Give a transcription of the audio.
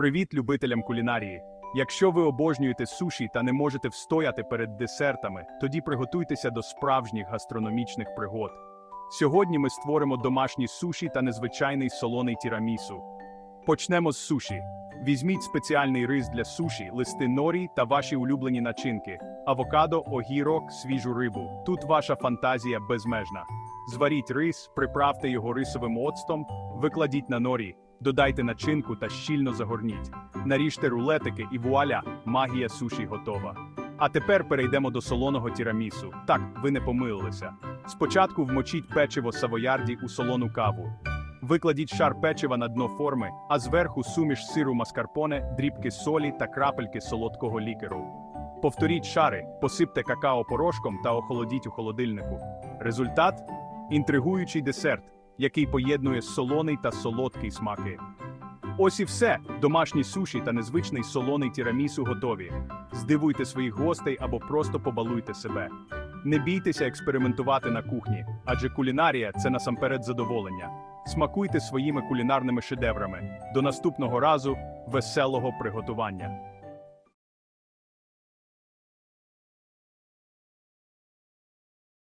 Привіт любителям кулінарії! Якщо ви обожнюєте суші та не можете встояти перед десертами, тоді приготуйтеся до справжніх гастрономічних пригод. Сьогодні ми створимо домашні суші та незвичайний солоний тірамісу. Почнемо з суші. Візьміть спеціальний рис для суші, листи норі та ваші улюблені начинки: авокадо, огірок, свіжу рибу. Тут ваша фантазія безмежна. Зваріть рис, приправте його рисовим оцтом, викладіть на норі, додайте начинку та щільно загорніть. Наріжте рулетики і вуаля, магія суші готова. А тепер перейдемо до солоного тірамісу. Так, ви не помилилися. Спочатку вмочіть печиво савоярді у солону каву. Викладіть шар печива на дно форми, а зверху суміш сиру маскарпоне, дрібки солі та крапельки солодкого лікеру. Повторіть шари, посипте какао порошком та охолодіть у холодильнику. Результат інтригуючий десерт, який поєднує солоний та солодкий смаки. Ось і все. Домашні суші та незвичний солоний тірамісу готові. Здивуйте своїх гостей або просто побалуйте себе. Не бійтеся експериментувати на кухні, адже кулінарія це насамперед задоволення. Смакуйте своїми кулінарними шедеврами. До наступного разу веселого приготування.